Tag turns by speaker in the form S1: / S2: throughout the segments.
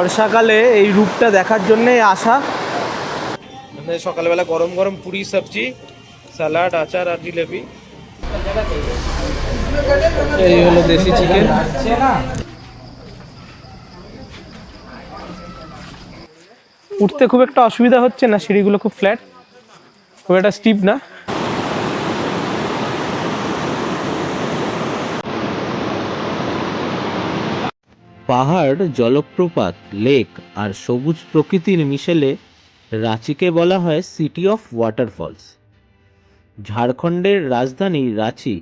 S1: বর্ষাকালে এই রূপটা দেখার জন্যই আসা। সকালবেলা গরম গরম পুরি সবজি স্যালাড আচার আর জিলেপি। এই হলো দেশি চিকেন উঠতে খুব একটা অসুবিধা হচ্ছে না সিঁড়িগুলো খুব ফ্ল্যাট খুব একটা স্টিপ না।
S2: পাহাড়, জলপ্রপাত লেক আর সবুজ প্রকৃতির মিশেলে রাঁচিকে বলা হয় সিটি অফ ওয়াটারফলস ঝাড়খণ্ডের রাজধানী রাঁচি,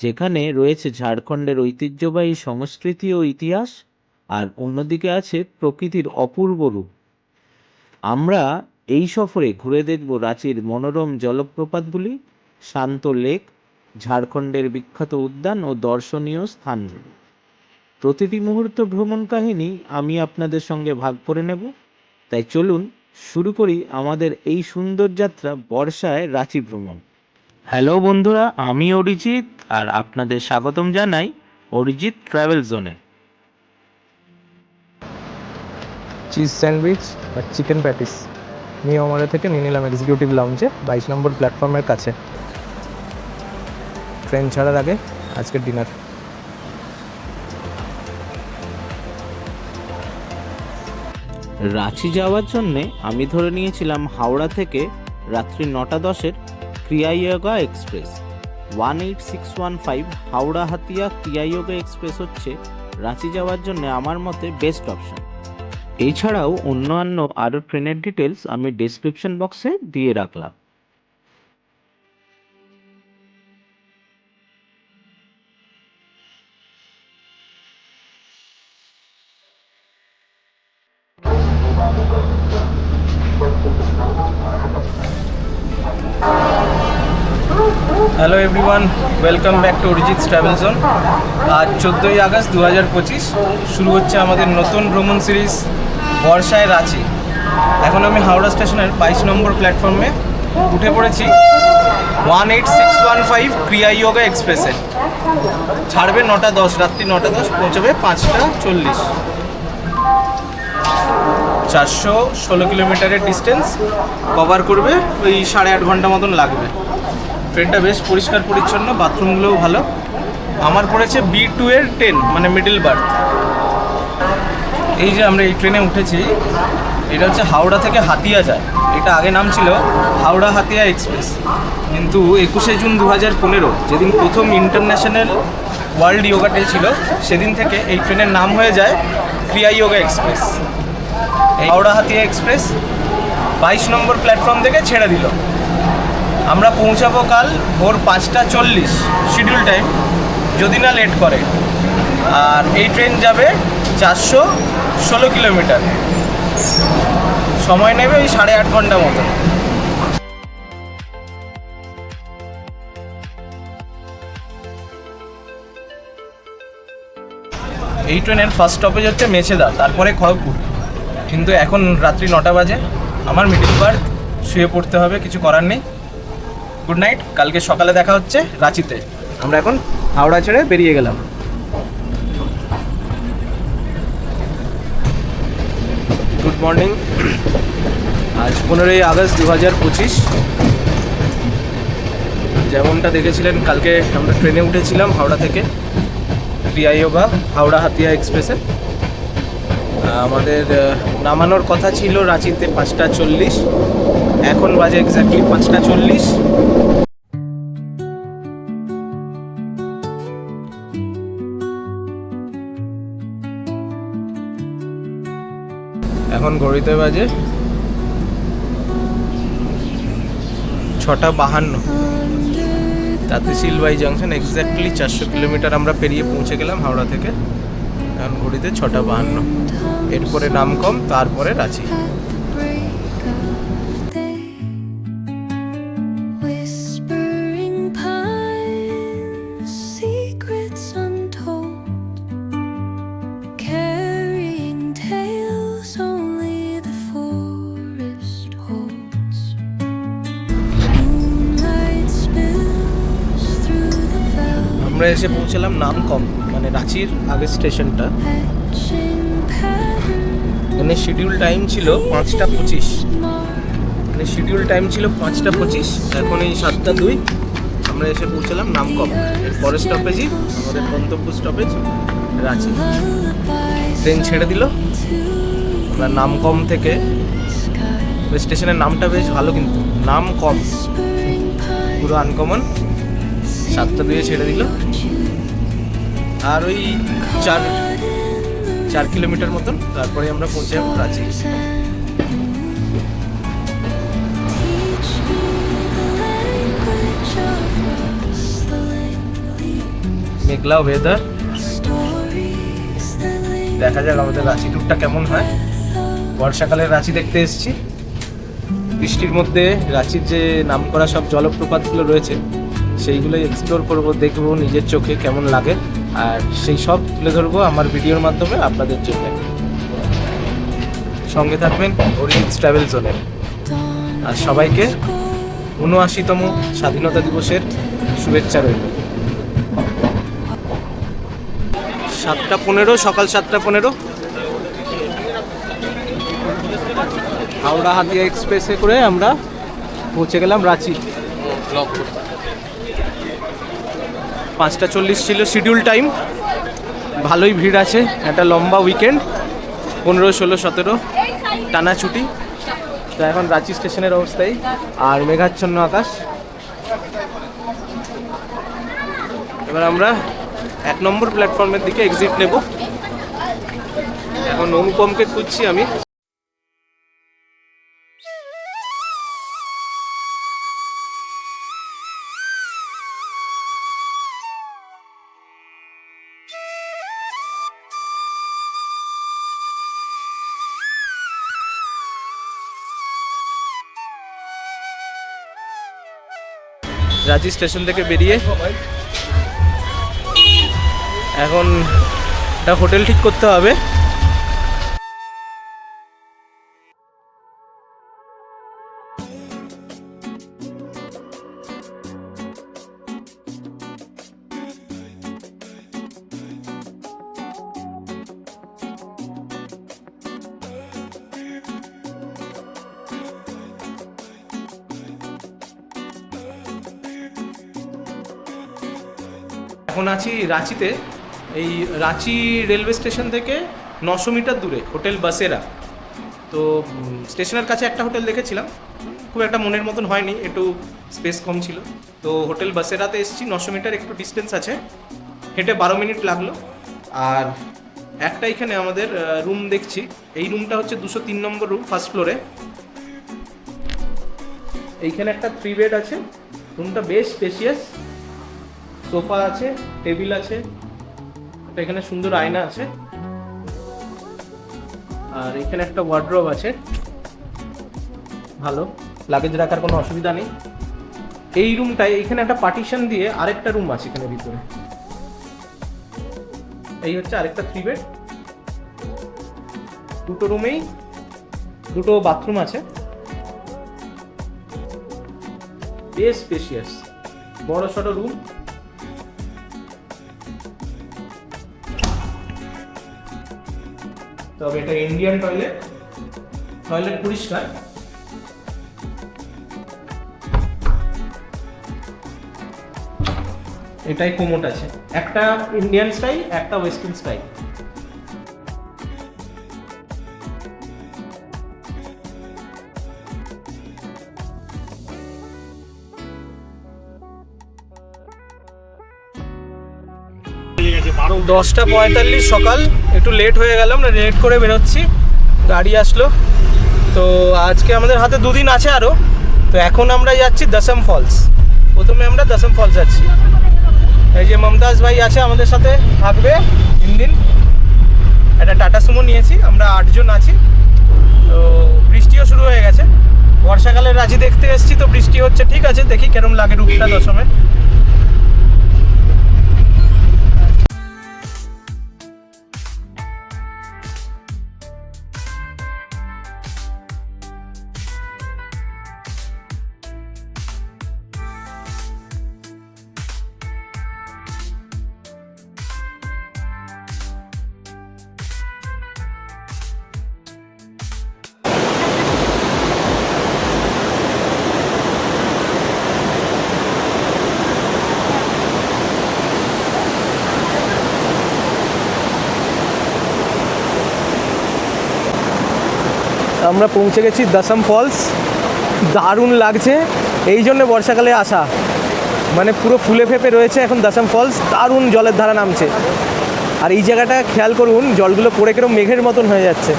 S2: যেখানে রয়েছে ঝাড়খণ্ডের ঐতিহ্যবাহী সংস্কৃতি ও ইতিহাস, আর অন্যদিকে আছে প্রকৃতির অপূর্ব রূপ। আমরা এই সফরে ঘুরে দেখব রাঁচির মনোরম জলপ্রপাতগুলি, শান্ত লেক ঝাড়খণ্ডের বিখ্যাত উদ্যান ও দর্শনীয় স্থানগুলি। প্রতিটি মুহূর্ত ভ্রমণ কাহিনী আমি আপনাদের সঙ্গে ভাগ করে নেব। তাই চলুন শুরু করি আমাদের এই সুন্দর যাত্রা বর্ষায় রাঁচি ভ্রমণ। হ্যালো বন্ধুরা আমি অরিজিৎ আর আপনাদের স্বাগতম জানাই অরিজিৎ ট্রাভেল জোনে।
S1: চিজ স্যান্ডউইচ আর চিকেন প্যাটিস। নিয়ে আমাদের থেকে নিয়ে নিলাম এক্সিকিউটিভ লাউঞ্জে বাইশ নম্বর প্ল্যাটফর্মের কাছে। ট্রেন ছাড়ার আগে আজকের ডিনার।
S2: রাঁচি যাওয়ার জন্যে আমি ধরে নিয়েছিলাম হাওড়া থেকে রাত্রি নটা দশের ক্রিয়ায়োগা express. One eight six one five Howrah Hatiya ক্রিয়ায়োগা express হচ্ছে রাঁচি যাওয়ার জন্য আমার মতে বেস্ট অপশন। এছাড়াও অন্যান্য আরও ট্রেনের ডিটেলস আমি ডেসক্রিপশন বক্সে দিয়ে রাখলাম।
S1: Welcome back to Arijit travel zone আজ চোদ্দোই আগস্ট দু হাজার পঁচিশ, শুরু হচ্ছে আমাদের নতুন ভ্রমণ সিরিজ বর্ষায় রাঁচি। এখন আমি হাওড়া স্টেশনের বাইশ নম্বর প্ল্যাটফর্মে উঠে পড়েছি one eight six one five Kriya Yoga এক্সপ্রেসে। ছাড়বে নটা দশ, রাত্রি নটা দশ, পৌঁছবে পাঁচটা চল্লিশ। চারশো ষোলো কিলোমিটারের ডিস্টেন্স কভার করবে, ওই সাড়ে আট ঘণ্টা মতন লাগবে। ট্রেনটা বেশ পরিষ্কার পরিচ্ছন্ন, বাথরুমগুলোও ভালো। আমার পড়েছে বি টু এর টেন মানে মিডল বার্থ এই যে আমরা এই ট্রেনে উঠেছি, এটা হচ্ছে হাওড়া থেকে হাতিয়া যায় এটা আগে নাম ছিল হাওড়া হাতিয়া এক্সপ্রেস কিন্তু একুশে জুন দু হাজার পনেরো, যেদিন প্রথম ইন্টারন্যাশনাল ওয়ার্ল্ড ইয়োগা ডে ছিল, সেদিন থেকে এই ট্রেনের নাম হয়ে যায় ক্রিয়া ইয়োগা এক্সপ্রেস হাওড়া হাতিয়া এক্সপ্রেস বাইশ নম্বর প্ল্যাটফর্ম থেকে ছেড়ে দিল। আমরা পৌঁছাবো কাল ভোর পাঁচটা চল্লিশ শিডিউল টাইম যদি না লেট করে। আর এই ট্রেন যাবে চারশো ষোলো কিলোমিটার সময় নেবে ওই সাড়ে আট ঘণ্টা মতো। এই ট্রেনের ফার্স্ট স্টপেজ হচ্ছে মেছেদা, তারপরে খড়গপুর। কিন্তু এখন রাত্রি নটা বাজে। আমার মিডিল বার্থ শুয়ে পড়তে হবে, কিছু করার নেই। গুড নাইট কালকে সকালে দেখা হচ্ছে রাঁচিতে। আমরা এখন হাওড়া ছেড়ে বেরিয়ে গেলাম। গুড মর্নিং আজ পনেরোই আগস্ট দু হাজার পঁচিশ। যেমনটা দেখেছিলেন, কালকে আমরা ট্রেনে উঠেছিলাম হাওড়া থেকে। ক্রিয়ায়োগা হাওড়া হাতিয়া এক্সপ্রেসে। আমাদের নামানোর কথা ছিল রাঁচিতে পাঁচটা চল্লিশ। এখন বাজে এক্স্যাক্টলি পাঁচটা চল্লিশ। এখন ঘড়িতে বাজে ছটা বাহান্ন। তাতে সিলবাই জাংশন এক্স্যাক্টলি চারশো কিলোমিটার আমরা পেরিয়ে পৌঁছে গেলাম হাওড়া থেকে। এখন ঘড়িতে ছটা বাহান্ন। এরপরে নামকম তারপরে রাঁচি। আমরা এসে পৌঁছালাম নামকম মানে রাঁচির আগের স্টেশনটা। মানে শিডিউল টাইম ছিল পাঁচটা পঁচিশ। মানে শিডিউল টাইম ছিল পাঁচটা পঁচিশ। এখন এই সাতটা দুই, আমরা এসে পৌঁছালাম নামকম। পরের স্টপেজই আমাদের গন্তব্য স্টপেজ রাঁচি। ট্রেন ছেড়ে দিল। আমরা নামকম থেকে স্টেশনের নামটা বেশ ভালো কিন্তু নাম কম পুরো আনকমন সাতটা দুয়ে ছেড়ে দিল। আর ওই চার চার কিলোমিটার মতন তারপরে আমরা পৌঁছে যাব রাঁচি মেঘলা ওয়েদার দেখা যাক আমাদের রাঁচি ট্যুরটা কেমন হয়। বর্ষাকালের রাঁচি দেখতে এসেছি। বৃষ্টির মধ্যে রাঁচির যে নামকরা সব জলপ্রপাতগুলো রয়েছে, সেইগুলোই এক্সপ্লোর করব, দেখব, নিজের চোখে কেমন লাগে। আর সেই সব তুলে ধরবো আমার ভিডিওর মাধ্যমে আপনাদের জন্য। সঙ্গে থাকবেন ওরিয়েন্স ট্রাভেল জোনে। আর সবাইকে উনআশিতম স্বাধীনতা দিবসের শুভেচ্ছা রইল। সাতটা পনেরো, সকাল সাতটা পনেরো। হাওড়া হাতিয়া এক্সপ্রেসে করে আমরা পৌঁছে গেলাম রাঁচি। পাঁচটা চল্লিশ ছিল শিডিউল টাইম ভালোই ভিড় আছে, একটা লম্বা উইকেন্ড পনেরো, ষোলো, সতেরো, টানা ছুটি। তো এখন রাঁচি স্টেশনের অবস্থায় আর মেঘাচ্ছন্ন আকাশ। এবার আমরা এক নম্বর প্ল্যাটফর্মের দিকে এক্সিট নেব। এখন অনুপমকে খুঁজছি আমি। রাঁচি স্টেশন থেকে বেরিয়ে এখন একটা হোটেল ঠিক করতে হবে। রাঁচিতে, এই রাঁচি রেলওয়ে স্টেশন থেকে নশো মিটার দূরে, হোটেল বাসেরা। তো স্টেশনের কাছে একটা হোটেল দেখেছিলাম। খুব একটা মনের মতন হয়নি, একটু স্পেস কম ছিল। তো, হোটেল বাসেরাতে এসেছি, নশো মিটার একটু ডিস্টেন্স আছে। হেঁটে বারো মিনিট লাগল। আর একটা এখানে আমাদের রুম দেখছি। এই রুমটা হচ্ছে দুশো তিন নম্বর রুম, ফার্স্ট ফ্লোরে। এইখানে একটা থ্রি বেড আছে। রুমটা বেশ স্পেশিয়াস সোফা আছে, টেবিল আছে এখানে সুন্দর আয়না আছে, আর এখানে একটা ওয়ার্ড্রোব আছে। ভালো লাগেজ রাখার কোনো অসুবিধা নেই। এই রুমটায় এখানে একটা পার্টিশন দিয়ে আরেকটা রুম আছে এখানে ভিতরে। এই হচ্ছে আরেকটা থ্রি বেড দুটো রুমেই দুটো বাথরুম আছে। বেশ স্পেশিয়াস বড় সড়ো রুম তবে এটা ইন্ডিয়ান টয়লেট টয়লেট পরিষ্কার। এটাই কোমোট আছে। একটা ইন্ডিয়ান স্টাইল একটা ওয়েস্টার্ন স্টাইল দশটা পঁয়তাল্লিশ সকাল। একটু লেট হয়ে গেলাম না লেট করে বেরোচ্ছি। গাড়ি আসলো। তো আজকে আমাদের হাতে দুদিন আছে আরও তো এখন আমরা যাচ্ছি দশম ফলস প্রথমে আমরা দশম ফলস যাচ্ছি। এই যে মমতাজ ভাই আছে আমাদের সাথে, থাকবে তিন দিন। একটা টাটা সুমো নিয়েছি, আমরা আটজন আছি। তো বৃষ্টিও শুরু হয়ে গেছে। বর্ষাকালের রাজি দেখতে এসেছি, তো বৃষ্টি হচ্ছে, ঠিক আছে, দেখি কেরম লাগে রূপটা দশমে। আমরা পৌঁছে গেছি দশম ফলস। দারুণ লাগছে। এই জন্য বর্ষাকালে আসা। মানে পুরো ফুলে ফেপে রয়েছে এখন দশম ফলস। দারুণ জলের ধারা নামছে। আর এই জায়গাটা খেয়াল করুন, জলগুলো পড়ে কিরম মেঘের মতন হয়ে যাচ্ছে।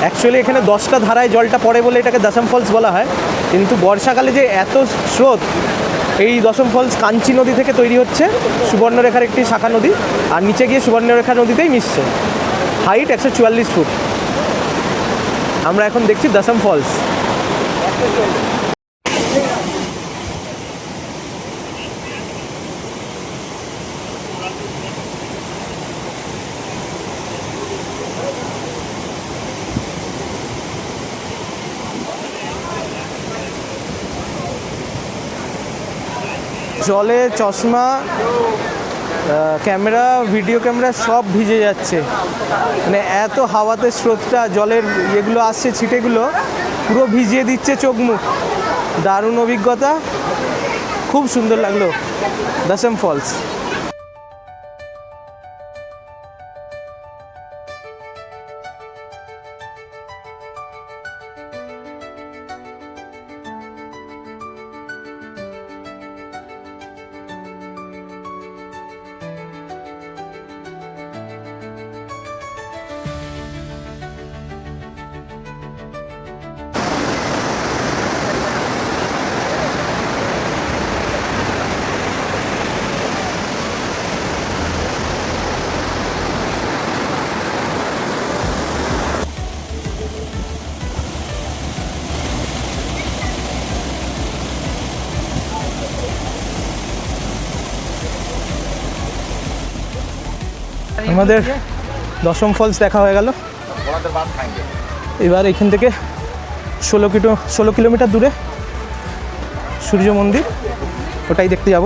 S1: অ্যাকচুয়ালি এখানে দশটা ধারায় জলটা পড়ে বলে এটাকে দশম ফলস বলা হয়। কিন্তু বর্ষাকালে যে এত স্রোত, এই দশম ফলস কাঞ্চি নদী থেকে তৈরি হচ্ছে, সুবর্ণরেখার একটি শাখা নদী। আর নিচে গিয়ে সুবর্ণরেখা নদীতেই মিশছে। হাইট একশো চুয়াল্লিশ ফুট। আমরা এখন দেখছি দশম ফলস। জলে চশমা ক্যামেরা ভিডিও ক্যামেরা সব ভিজে যাচ্ছে। মানে এত হাওয়াতে স্রোতটা, জলের এগুলো আসছে, ছিটেগুলো, পুরো ভিজিয়ে দিচ্ছে চোখ মুখ। দারুণ অভিজ্ঞতা। খুব সুন্দর লাগল। দশম ফলস আমাদের দশম ফলস দেখা হয়ে গেল। এবার এখান থেকে ষোলো কিলো ষোলো কিলোমিটার দূরে সূর্য মন্দির, ওটাই দেখতে যাব।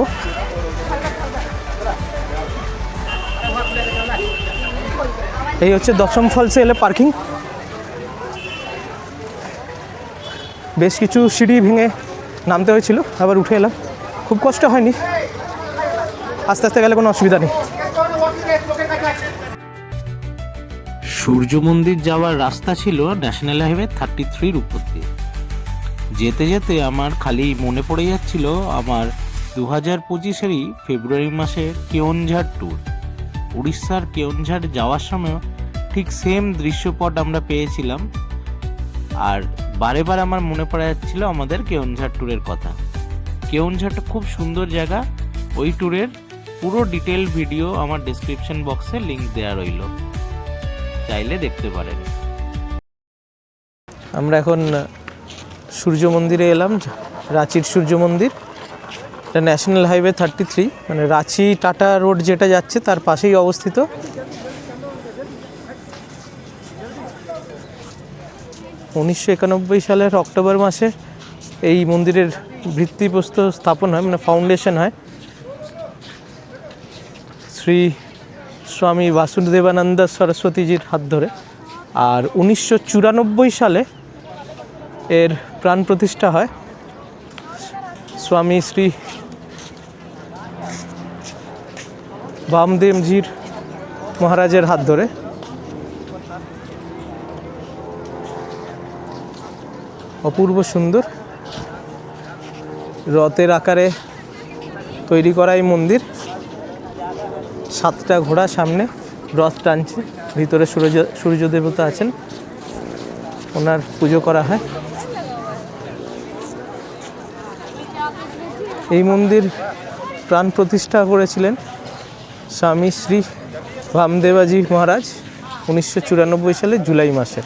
S1: এই হচ্ছে দশম ফলসে এলে পার্কিং বেশ কিছু সিঁড়ি ভেঙে নামতে হয়েছিল, আবার উঠে এলাম। খুব কষ্ট হয়নি। আস্তে আস্তে গেলে কোনো অসুবিধা নেই।
S2: সূর্য মন্দির যাওয়ার রাস্তা ছিল ন্যাশনাল হাইওয়ে থার্টি থ্রির উপর দিয়ে। যেতে যেতে আমার খালি মনে পড়ে যাচ্ছিল আমার দু হাজার পঁচিশেরই ফেব্রুয়ারি মাসের কেওনঝাড় ট্যুর উড়িষ্যার কেওনঝাড় যাওয়ার সময় ঠিক সেম দৃশ্যপট আমরা পেয়েছিলাম। আর বারে বার আমার মনে পড়ে যাচ্ছিল আমাদের কেওনঝাড় ট্যুরের কথা। কেওনঝাড়টা খুব সুন্দর জায়গা। ওই ট্যুরের পুরো ডিটেল ভিডিও আমার ডেসক্রিপশন বক্সে লিঙ্ক দেওয়া রইল। চাইলে দেখতে পারেন।
S1: আমরা এখন সূর্য মন্দিরে এলাম, রাঁচির সূর্য মন্দির। এটা ন্যাশনাল হাইওয়ে থার্টি থ্রি মানে রাঁচি টাটা রোড যেটা যাচ্ছে তার পাশেই অবস্থিত। উনিশশো একানব্বই সালের অক্টোবর মাসে এই মন্দিরের ভিত্তিপ্রস্তর স্থাপন হয় মানে ফাউন্ডেশন হয়। শ্রী স্বামী বাসুদেবানন্দ সরস্বতীজির হাত ধরে। আর উনিশশো চুরানব্বই সালে এর প্রাণ প্রতিষ্ঠা হয় স্বামী শ্রী বামদেবজির মহারাজের হাত ধরে। অপূর্ব সুন্দর রথের আকারে তৈরি করা এই মন্দির। সাতটা ঘোড়া সামনে রথ টানছে, ভিতরে সূর্য সূর্য দেবতা আছেন। ওনার পুজো করা হয়। এই মন্দির প্রাণ প্রতিষ্ঠা করেছিলেন স্বামী শ্রী বামদেবাজি মহারাজ উনিশশো চুরানব্বই সালে জুলাই মাসে।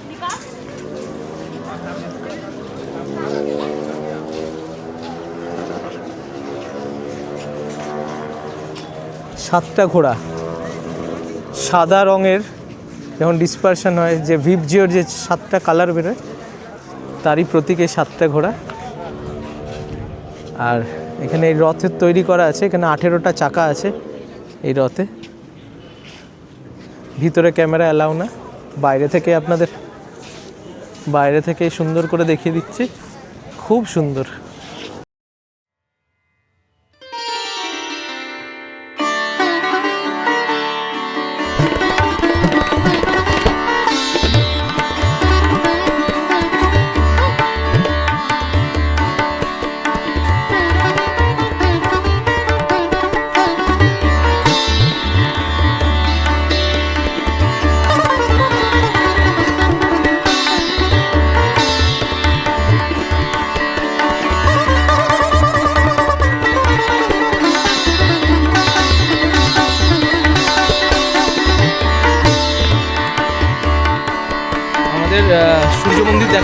S1: সাতটা ঘোড়া। সাদা রঙের যখন ডিসপারশন হয়, যে ভিপজিওর যে সাতটা কালার বেরোয়, তারই প্রতীক সাতটা ঘোড়া। আর এখানে এই রথের তৈরি করা আছে, এখানে আঠেরোটা চাকা আছে এই রথে। ভিতরে ক্যামেরা অ্যালাউ না, বাইরে থেকে আপনাদের, বাইরে থেকে সুন্দর করে দেখিয়ে দিচ্ছি। খুব সুন্দর।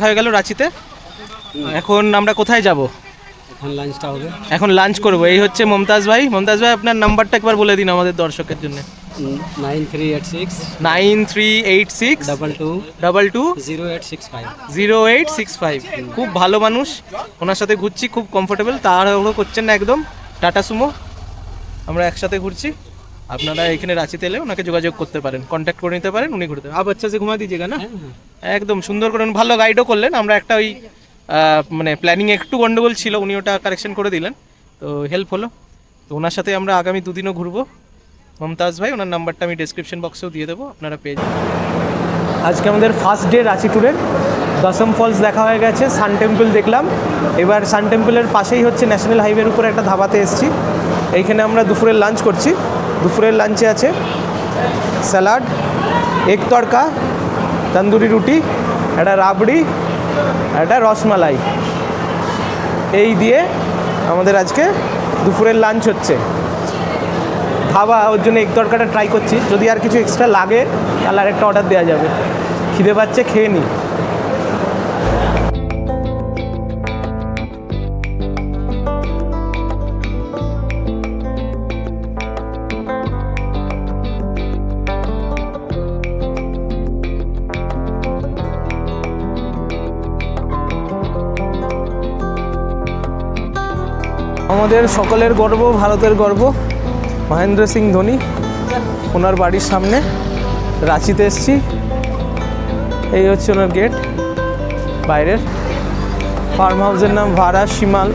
S1: হয়ে গেল রাঁচিতে। এখন আমরা কোথায় যাব?
S3: এখন লাঞ্চটা হবে।
S1: এখন লাঞ্চ করব। এই হচ্ছে মমতাজ ভাই। মমতাজ ভাই আপনার নাম্বারটা একবার বলে দিন আমাদের দর্শকের জন্য।
S3: Nine three eight six
S1: nine three eight six
S3: double two
S1: double two
S3: zero eight six five
S1: zero eight six five খুব ভালো মানুষ। ওনার সাথে ঘুরছি খুব কমফোর্টেবল তাড়াহুড়ো করছেন না একদম। টাটা সুমো। আমরা একসাথে ঘুরছি। আপনারা এখানে রাঁচিতে এলে ওনাকে যোগাযোগ করতে পারেন। কন্ট্যাক্ট করে নিতে পারেন উনি ঘুরতে আপ আচ্ছা সে ঘুমা দিজিয়েগা না একদম সুন্দর করে ভালো গাইডও করলেন। আমরা একটা ওই মানে প্ল্যানিং একটু গন্ডগোল ছিল, উনি ওটা কারেকশন করে দিলেন। তো হেল্প হলো। তো ওনার সাথে আমরা আগামী দুদিনও ঘুরবো। মমতাজ ভাই, ওনার নাম্বারটা আমি ডেসক্রিপশন বক্সেও দিয়ে দেবো, আপনারা পেয়ে যাবেন। আজকে আমাদের ফার্স্ট ডে রাঁচি ট্যুরের দশম ফলস দেখা হয়ে গেছে সান টেম্পল দেখলাম। এবার সান টেম্পলের পাশেই হচ্ছে ন্যাশনাল হাইওয়ের উপরে একটা ধাবাতে এসেছি। এইখানে আমরা দুপুরের লাঞ্চ করছি। দুপুরের লাঞ্চে আছে স্যালাড এগ তড়কা তন্দুরি রুটি, একটা রাবড়ি, একটা রসমালাই। এই দিয়ে আমাদের আজকে দুপুরের লাঞ্চ হচ্ছে। খাওয়া ওর জন্য এক তরকাটা ট্রাই করছি। যদি আর কিছু এক্সট্রা লাগে, তাহলে আরেকটা অর্ডার দেওয়া যাবে। খিদে পাচ্ছে, খেয়ে নিই আমাদের সকলের গর্ব, ভারতের গর্ব। মহেন্দ্র সিং ধোনি, ওনার বাড়ির সামনে রাঁচিতে এসছি। এই হচ্ছে ওনার গেট বাইরের। ফার্ম হাউসের নাম ভাড়া শিমাল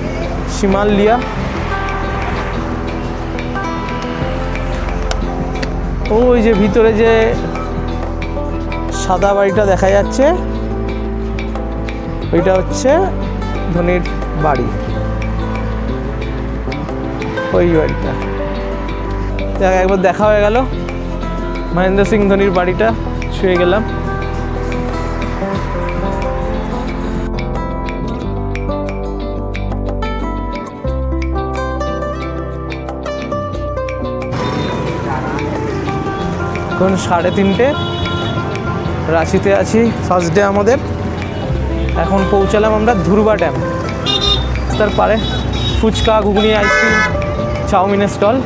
S1: শিমাল লিয়া। ওই যে ভিতরে যে সাদা বাড়িটা দেখা যাচ্ছে, ওইটা হচ্ছে ধোনির বাড়ি। ওই বাড়িটা। দেখ, একবার দেখা হয়ে গেল। মহেন্দ্র সিং ধোনির বাড়িটা, ছুঁয়ে গেলাম। এখন সাড়ে তিনটে। রাঁচিতে আছি ফার্স্ট ডে আমাদের। এখন পৌঁছালাম আমরা ধুরবা ড্যাম তার পারে phuchka, ghugni ice cream চাউমিনের স্টল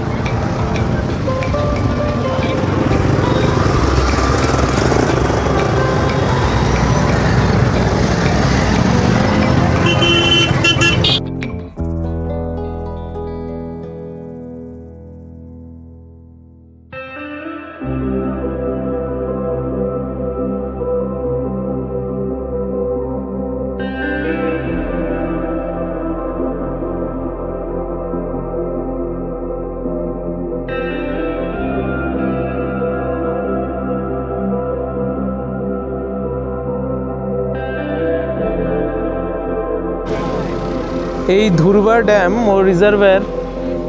S1: এই ধুরবা ড্যাম ও রিজার্ভার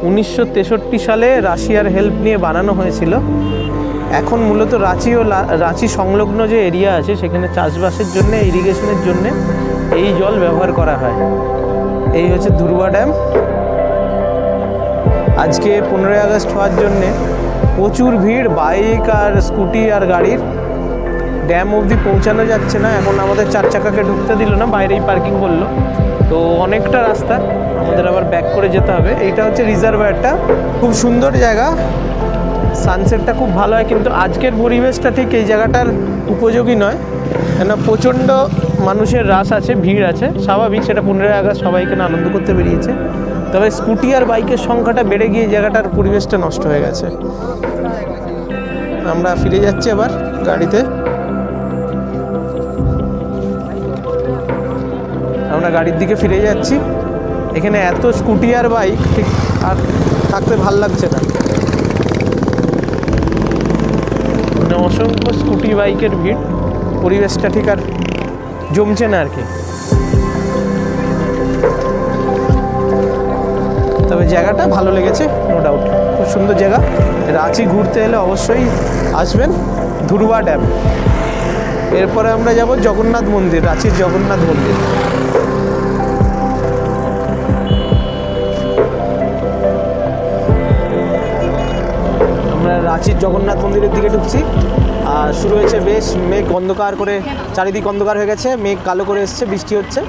S1: উনিশশো সালে রাশিয়ার হেল্প নিয়ে বানানো হয়েছিল। এখন মূলত রাঁচি ও রাঁচি সংলগ্ন যে এরিয়া আছে, সেখানে চাষবাসের জন্য, ইরিগেশনের জন্য এই জল ব্যবহার করা হয়। এই হচ্ছে ধুরবা ড্যাম। আজকে পনেরোই আগস্ট হওয়ার জন্যে প্রচুর ভিড়, বাইক আর স্কুটি আর গাড়ির। ড্যাম অবধি পৌঁছানো যাচ্ছে না। এখন আমাদের চার চাকাকে ঢুকতে দিল না, বাইরেই পার্কিং করল। তো অনেকটা রাস্তা, আমাদের আবার ব্যাক করে যেতে হবে। এইটা হচ্ছে রিজার্ভারটা খুব সুন্দর জায়গা। সানসেটটা খুব ভালো হয়, কিন্তু আজকের পরিবেশটা ঠিক এই জায়গাটার উপযোগী নয়। কেন প্রচণ্ড মানুষের রাশ আছে, ভিড় আছে। স্বাভাবিক, সেটা পনেরোই আগস্ট সবাইকে আনন্দ করতে বেরিয়েছে। তবে স্কুটি আর বাইকের সংখ্যাটা বেড়ে গিয়ে জায়গাটার পরিবেশটা নষ্ট হয়ে গেছে। আমরা ফিরে যাচ্ছি আবার গাড়িতে। আমরা গাড়ির দিকে ফিরে যাচ্ছি। এখানে এত স্কুটি আর বাইক, ঠিক, আর থাকতে ভালো লাগছে না। মানে অসংখ্য স্কুটি বাইকের ভিড়, পরিবেশটা ঠিক আর জমছে না আর কি। তবে জায়গাটা ভালো লেগেছে নো ডাউট খুব সুন্দর জায়গা। রাঁচি ঘুরতে এলে অবশ্যই আসবেন, ধুরবা ড্যাম এরপরে আমরা যাব জগন্নাথ মন্দির, রাঁচির জগন্নাথ মন্দির। জগন্নাথ মন্দিরের দিকে ঢুকছি। আর শুরু হয়েছে বেশ মেঘ অন্ধকার করে, চারিদিক অন্ধকার হয়ে গেছে, মেঘ কালো করে এসছে, বৃষ্টি হচ্ছে।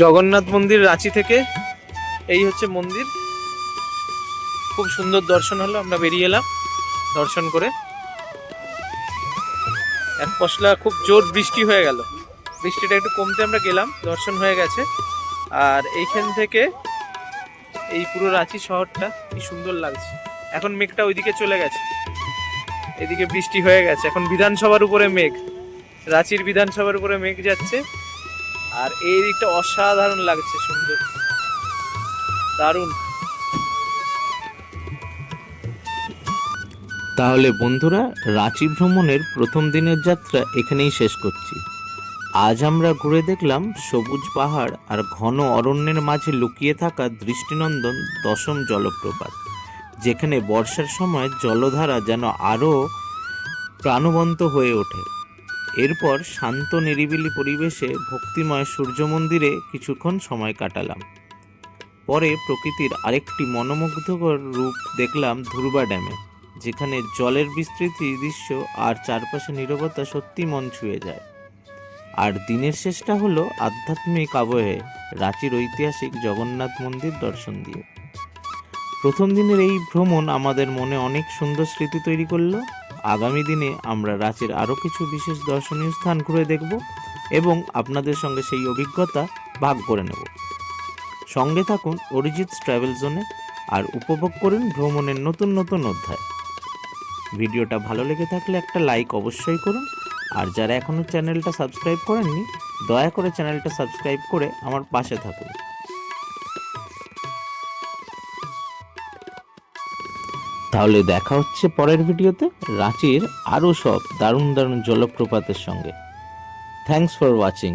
S1: জগন্নাথ মন্দির রাঁচি থেকে। এই হচ্ছে মন্দির। খুব সুন্দর দর্শন হলো, আমরা বেরিয়ে এলাম দর্শন করে। এক পশলা খুব জোর বৃষ্টি হয়ে গেল। বৃষ্টিটা একটু কমতে আমরা গেলাম, দর্শন হয়ে গেছে। আর এইখান থেকে এই পুরো রাঁচি শহরটা কি সুন্দর লাগছে। এখন মেঘটা ওইদিকে চলে গেছে। এদিকে বৃষ্টি হয়ে গেছে। এখন বিধানসভার উপরে মেঘ। রাঁচির বিধানসভার উপরে মেঘ যাচ্ছে। আর এই দিকটা অসাধারণ লাগছে সুন্দর। দারুণ।
S2: তাহলে বন্ধুরা, রাঁচি ভ্রমণের প্রথম দিনের যাত্রা এখানেই শেষ করছি। আজ আমরা ঘুরে দেখলাম সবুজ পাহাড় আর ঘন অরণ্যের মাঝে লুকিয়ে থাকা দৃষ্টিনন্দন দশম জলপ্রপাত, যেখানে বর্ষার সময় জলধারা যেন আরও প্রাণবন্ত হয়ে ওঠে। এরপর শান্ত, নিরিবিলি পরিবেশে ভক্তিময় সূর্য মন্দিরে কিছুক্ষণ সময় কাটালাম। পরে প্রকৃতির আরেকটি মনোমুগ্ধকর রূপ দেখলাম ধুরবা ড্যামে, যেখানে জলের বিস্তৃতি দৃশ্য আর চারপাশে নীরবতা সত্যি মন ছুঁয়ে যায়। আর দিনের শেষটা হলো আধ্যাত্মিক আবহে রাঁচির ঐতিহাসিক জগন্নাথ মন্দির দর্শন দিয়ে। প্রথম দিনের এই ভ্রমণ আমাদের মনে অনেক সুন্দর স্মৃতি তৈরি করল। আগামী দিনে আমরা রাঁচির আরও কিছু বিশেষ দর্শনীয় স্থান ঘুরে দেখব এবং আপনাদের সঙ্গে সেই অভিজ্ঞতা ভাগ করে নেব। সঙ্গে থাকুন অরিজিৎ ট্রাভেল জোনে আর উপভোগ করুন ভ্রমণের নতুন নতুন অধ্যায়। ভিডিওটা ভালো লেগে থাকলে একটা লাইক অবশ্যই করুন আর যারা এখনও চ্যানেলটা সাবস্ক্রাইব করেননি, দয়া করে চ্যানেলটা সাবস্ক্রাইব করে আমার পাশে থাকুন। তাহলে দেখা হচ্ছে পরের ভিডিওতে। রাঁচির আরও সব দারুণ দারুণ জলপ্রপাতের সঙ্গে। Thanks for watching